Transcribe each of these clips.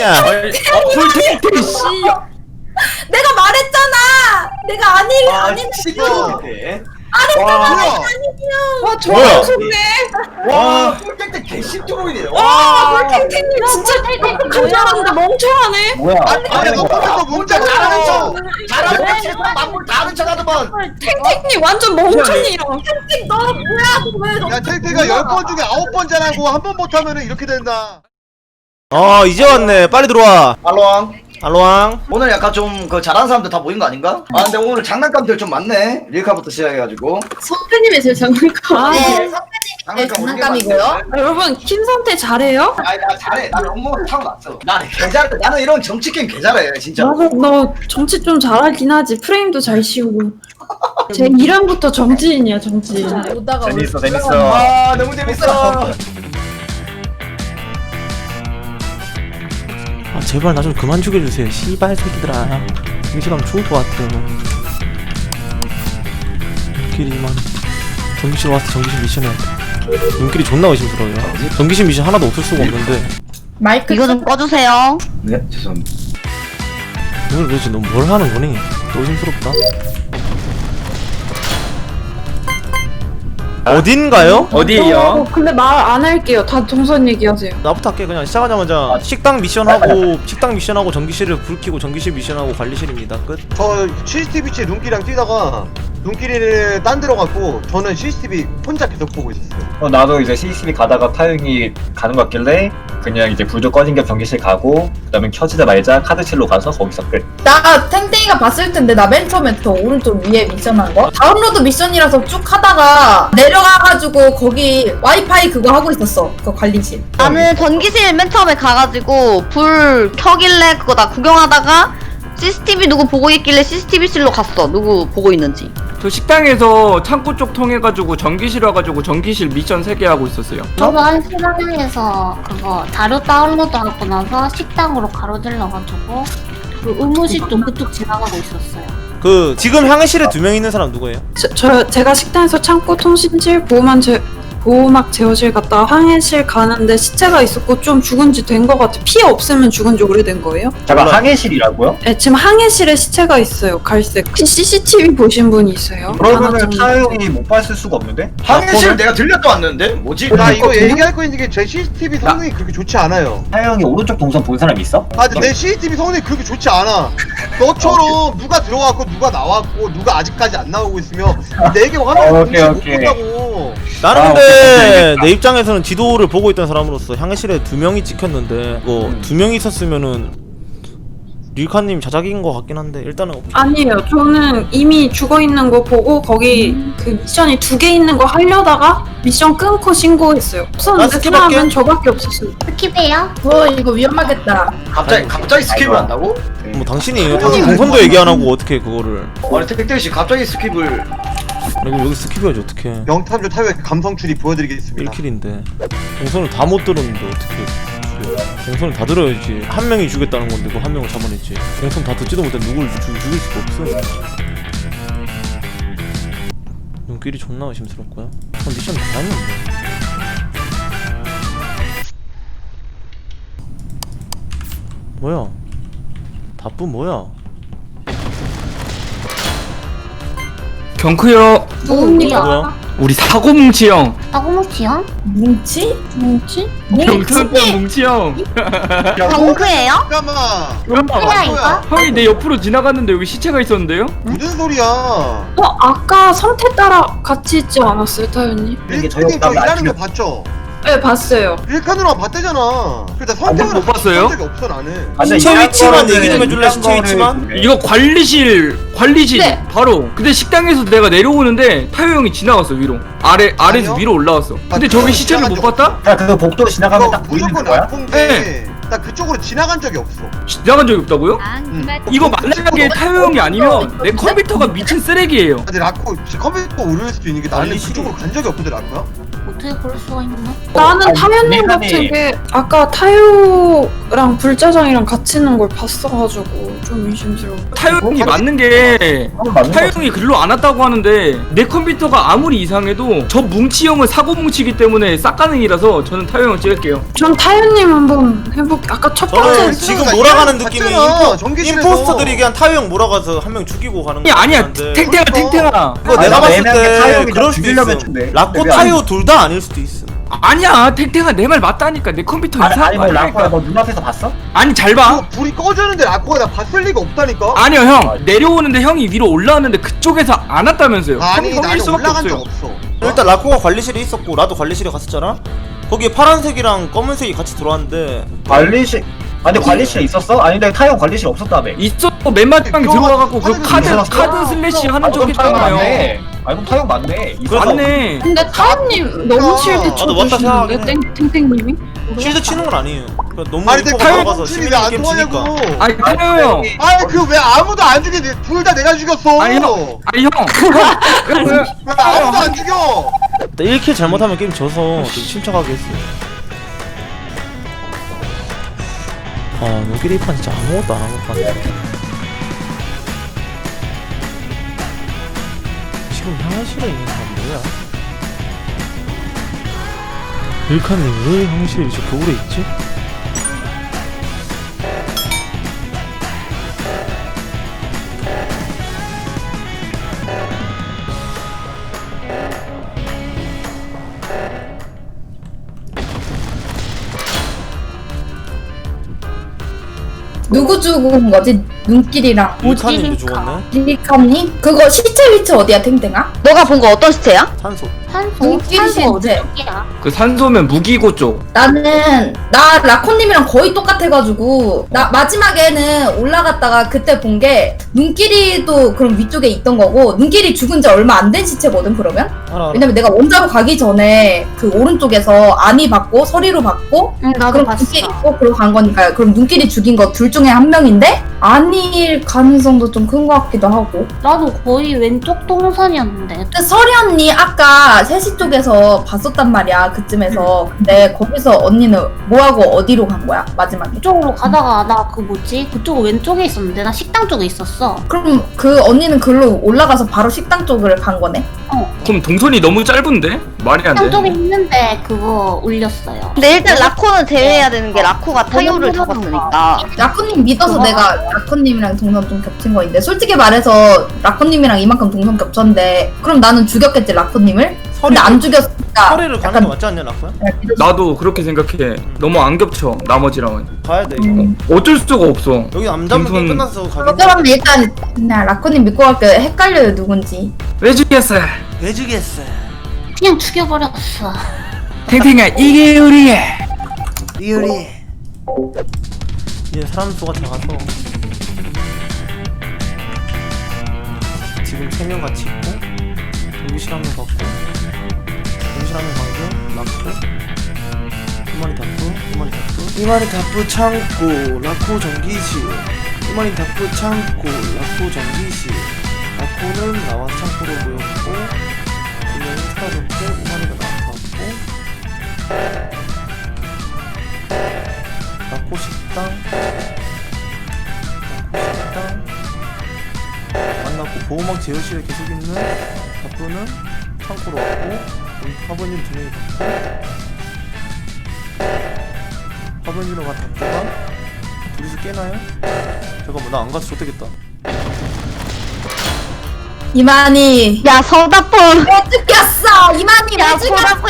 야 꿀탱탱 씨. 내가 말했잖아. 내가 아니 아 아니 시끄러워 뭐야? 와 뭐야? 좋네. 와 꿀땡땡 개씹토로이네 와 탱탱님 진짜 탱탱 줄 알았는데 멍청하네. 뭐야? 아니 너 컴퓨터 문자 잘하는 척. 잘하는 척 만물 다른 척 하더만 탱탱님 완전 멍청이야. 탱탱 너 뭐야 너? 야 탱탱아 열번 중에 아홉 번 잘하고 한 번 못하면은 이렇게 된다. 어 이제 왔네 빨리 들어와 알로왕 알로왕 오늘 약간 좀 그 잘하는 사람들 다 모인 거 아닌가? 아 근데 오늘 장난감들 좀 많네 릴카부터 시작해가지고 선배님이 제일 장난감. 네, 장난감 장난감이고요. 아, 여러분 김선태 잘해요? 아니 나 잘해 나 욕먹을 타고났어 나 개잘해 나는 이런 정치 게임 개잘해 진짜 나도 너 정치 좀 잘하긴 하지. 프레임도 잘 씌우고. 제 이름부터 정치인이야 정치인. 오다가 재밌어 올- 재밌어. 아 너무 재밌어 제발 나 좀 그만 죽여주세요. 씨발 새끼들아. 정시랑 죽을 것 같아요. 눈길이만 전기실 와서 전기실 미션 해야 돼 눈길이 존나 의심스러워요. 전기실 미션 하나도 없을 수가 없는데. 마이크 이거 좀 꺼주세요. 네 죄송합니다. 오늘 도대체 너 뭘 하는 거니? 또 의심스럽다 어딘가요? 어디에요? 어, 근데 말 안 할게요. 다 동선 얘기하세요. 나부터 할게 그냥 시작하자마자 식당 미션하고 식당 미션하고 전기실을 불 켜고 전기실 미션하고 관리실입니다 끝 저 CCTV치에 눈길이랑 뛰다가 눈길이를 딴 데로 갔고 저는 CCTV 혼자 계속 보고 있었어요. 어, 나도 이제 CCTV 가다가 타영이 가는 것 같길래 그냥 이제 불도 꺼진 게 전기실 가고 그다음에 켜지자마자 카드실로 가서 거기서 끝. 나 탱탱이가 봤을 텐데 나 맨 처음에 저 오른쪽 위에 미션 한 거? 다운로드 미션이라서 쭉 하다가 내려 가가지고 거기 와이파이 그거 하고 있었어 그 관리실 나는 전기실 맨 처음에 가가지고 불 켜길래 그거 나 구경하다가 CCTV 누구 보고 있길래 CCTV실로 갔어. 누구 보고 있는지. 저 식당에서 창고 쪽 통해가지고 전기실 와가지고 전기실 미션 3개 하고 있었어요. 저도 한시방에서 그거 자료 다운로드 하고 나서 식당으로 가로질러가지고 그 의무실도 그쪽 지나가고 있었어요. 그 지금 향실에 두 명 있는 사람 누구예요? 저, 저 제가 식당에서 창고 통신실 보호만 제 보호막 제어실 갔다가 항해실 가는데 시체가 있었고 좀 죽은 지 된 것 같아. 피해 없으면 죽은 지 오래된 거예요? 잠깐. 항해실이라고요? 네, 지금 항해실에 시체가 있어요. 갈색. 혹시 CCTV 보신 분 있어요? 그러면은 하나 정도. 타영이 못 봤을 수가 없는데? 항해실 내가 들렸다 왔는데 뭐지? 나 이거 얘기할 거 있는 게 제 CCTV 성능이 그렇게 좋지 않아요. 타영이 오른쪽 동선 본 사람 있어? 아 근데 내 CCTV 성능이 그렇게 좋지 않아. 너처럼 누가 들어갔고 누가 나왔고 누가 아직까지 안 나오고 있으면 내게 화면 어, 동시에 오케이, 못 오케이. 본다고. 나는 아, 근데 오케이. 내 입장에서는 지도를 보고 있던 사람으로서 향해실에 두 명이 찍혔는데 뭐 음. 두 명이 있었으면은 릴카님 자작인 것 같긴 한데 일단은 아니에요. 저는 이미 죽어 있는 거 보고 거기 그 미션이 두 개 있는 거 하려다가 미션 끊고 신고했어요. 나 없었는데 스킵할게. 사람은 저밖에 없었어요. 스킵해요? 어 이거 위험하겠다 갑자기 갑자기 스킵을 아이고. 한다고? 뭐 당신이에요. 당신 동선도 얘기 안 하고 어떻게 그거를 아니 택택씨 갑자기 스킵을 그리고 여기 스킵해야지 어떻게 명탐조 타요의 감성 추리 보여드리겠습니다. 1킬인데. 동선을 다 못 들었는데 어떻게 동선을 다 들어야지. 한 명이 죽였다는 건데 그한 명을 잡아냈지. 동선 다 듣지도 못해 누굴 죽, 죽일 수가 없어. 눈길이 존나 의심스럽고요 아, 미션 다 했는데. 뭐야? 답부 뭐야 경크요. 누구야? 뭐야 우리 사고 뭉치 형. 사고뭉치요? 뭉치? 뭉치? 경크형 뭉치 형. 경크예요? 잠깐만. 뭐야 이거? 형이 내 옆으로 지나갔는데 여기 시체가 있었는데요? 무슨 소리야? 어 아까 성태 따라 같이 있지 않았어요, 타연님? 이게 저희 릴카님 저 오빠가 일하는 거 봤죠? 네 봤어요. 누나 봤대잖아. 그래서 선택을 못 봤어요? 적이 없어 나는. 아, 시체 이런 위치만 얘기 좀 해줄래? 거를 위치만? 이거 관리실 관리실 네. 바로. 근데 식당에서 내가 내려오는데 타요 형이 지나갔어 위로. 아래 아래에서 아니요. 위로 올라왔어. 근데 아, 저기 시체를 못 봤다? 야 그거 복도로 지나가면 딱 보이는 무조건 거야? 나쁜 네. 게. 나 그쪽으로 지나간 적이 없어. 지나간 적이 없다고요? 응. 이거 만약에 타요 형이 아니면 내 컴퓨터가 미친 쓰레기예요. 근데 라코 지 컴퓨터 오를 수도 있는 게 나는 관리실이- 그쪽으로 간 적이 없거든 라코야. 어떻게 그럴 수가 있나? 나는 타요님 같은 게 아까 타요랑 불짜장이랑 같이 있는 걸 봤어가지고 좀 의심스러워. 타요 형이 맞는 게 타요 형이 글로 안 왔다고 하는데 내 컴퓨터가 아무리 이상해도 저 뭉치 형은 사고 뭉치기 때문에 싹가능이라서 저는 타요 형 찍을게요 전 타요님 한번 해볼게. 아까 첫 번째 저는 지금. 몰아가는 느낌이 봤잖아. 임포, 전기실에서. 임포스터들이 그냥 타요 형 몰아가서 한 명 죽이고 가는 아니 거 아니야 같은데. 탱탱아 탱탱아 이거 아니, 내가 나 봤을 애매하게 때 그럴 나 수도 있어. 라코 근데 타요 둘 다 아닐 수도 있어. 아니야 탱탱아 내 말 맞다니까. 내 컴퓨터 아니, 이상한 아니 거뭐 아니야 라코야 너 눈앞에서 봤어? 아니 잘봐. 불이 꺼졌는데 라코가 나 봤을 리가 없다니까. 아니요 형. 내려오는데 형이 위로 올라왔는데 그쪽에서 안 왔다면서요. 아니 형, 형일 나는 수밖에 올라간 적 없어요. 없어. 일단 라코가 관리실에 있었고 나도 관리실에 갔었잖아? 거기에 파란색이랑 검은색이 같이 들어왔는데. 관리실 아 근데 관리실에 있었어? 아니 근데 타요 관리실 없었다며. 있었고 맨 마지막에 그거 들어와갖고 그 하는 카드 거 카드 슬래시 하는 아 타요 있잖아요. 맞네 아 그럼 타요 맞네. 그래서- 맞네. 근데 타요님 너무 실드 나도 맞다 쳐주시는데 생각하긴 땡- 탱탱님이? 실드 치는 건 아니에요. 그러니까 너무 아니 근데 인포가 타요 들어가서 뭉치니 시민이 왜안 게임 통하냐고. 치니까. 아니 형. 아니 그 왜 아무도 안 죽여? 둘다 내가 죽였어. 아니 형. 아니 형. 왜 아무도 안 죽여? 1킬 잘못하면 게임 져서 좀 침착하게 했어요. 아 여기 1판 진짜 아무것도 안한것 같네 지금 향실에 있는 뭐야? 일카님 왜 향실에 이제 겨울에 있지? 누구 죽은 거지? 눈길이랑 일카님도 죽었네? 리카님? 그거 시체 위치 어디야 탱탱아? 너가 본 거 어떤 시체야? 산소 산소? 눈길이 산소. 어디야? 그 산소면 무기고 쪽 나는 나 라코님이랑 거의 똑같아가지고 나 마지막에는 올라갔다가 그때 본 게 눈길이도 그럼 위쪽에 있던 거고 눈길이 죽은 지 얼마 안 된 시체거든 그러면 알아 알아 왜냐면 내가 원자로 가기 전에 그 오른쪽에서 안이 받고 서리로 받고 응 나도 그럼 봤어. 눈길이 있고 그러고 간 거니까요 그럼 눈길이 죽인 거 둘 중에 한 명인데 아닐 가능성도 좀 큰 것 같기도 하고 나도 거의 왼쪽 동선이었는데. 근데 서리 언니 아까 3시 쪽에서 봤었단 말이야 그쯤에서 근데 거기서 언니는 뭐하고 어디로 간 거야 마지막에 그쪽으로 가다가 나 그 뭐지? 그쪽 왼쪽에 있었는데 나 식당 쪽에 있었어. 그럼 그 언니는 글로 올라가서 바로 식당 쪽을 간 거네 그럼 동선이 너무 짧은데? 말이 식당 쪽에 안돼. 있는데 그거 올렸어요. 근데 일단 라코는 제외해야 되는 게 라코가 타요를 잡았으니까. 라코님 믿어서? 내가 라코님이랑 동선 좀 겹친 거인데 솔직히 말해서 라코님이랑 이만큼 동선 겹쳤는데 그럼 나는 죽였겠지 라코님을? 근데 안 죽였으니까 허리를 가는 게 맞지 않냐 라코야? 나도 그렇게 생각해. 너무 안 겹쳐 나머지랑은. 가야 돼 이거. 음. 어쩔 수가 없어. 여기 안 동선- 끝났어 가긴 그럼 일단 그냥 라코님 믿고 갈게 헷갈려요 누군지. 왜 죽였어 왜 주겠어 그냥 죽여버렸어. 탱탱아 이게 우리의 이효리 이제 사람 수가 작아서 지금 3명 같이 있고 전기실 한명 받고 전기실 한명 방금 라코 이마리 다프 이마리 다프 이마리 다프 창고 라코 전기실. 이마리 다프 창고 라코 전기실. 라코는 나와 창고로 모였고 두 명이 사라졌고 이마리가 나왔고 라코 식당 라코 식당 만났고 보호막 제어실에 계속 있는 다프는 창고로 왔고 여기 화분님 두 명이 갔고 화분이로 간 다프가 둘이서 깨나요? 잠깐만 나 안 가서 좋겠다 이만희. 야 서다폰. 왜 죽였어? 이만희 야, 왜 죽였어? 소라포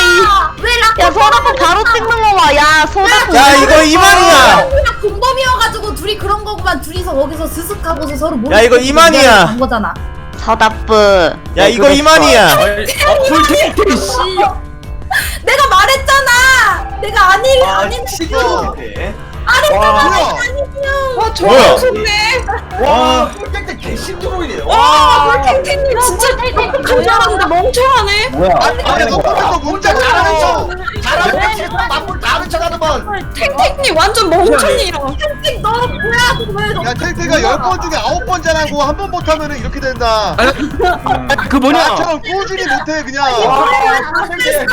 왜 라코 야 서다폰 바로 찍는 거봐야 서다폰. 야 이거 이만이야. 그냥 공범이어가지고 둘이 그런 거구만. 둘이서 거기서 스슥 하고서 서로 모르는 야, 이거 척 이만희야. 한 거잖아. 서다프 야 이거 이만이야. 꿀탱탱 씨. 내가 말했잖아. 내가 아니 아닌 진짜 뭐야 와. 뭐야? 좋네. 와 꿀땡땡 개심드로이네요. 와 탱탱님 진짜 간절한데 멍청하네. 뭐야? 아니 아니 너 혼자서 문자 잘하는 척. 잘하는 척 맞불 다른 척 하더만 탱탱님 완전 멍청이야. 탱탱 너 뭐야 왜너 야 텔테가 열 번 중에 아홉 번 잘하고 한 번 못하면은 이렇게 된다. 그 뭐냐? 나처럼 꾸준히 못해 그냥. 와 꿀땡땡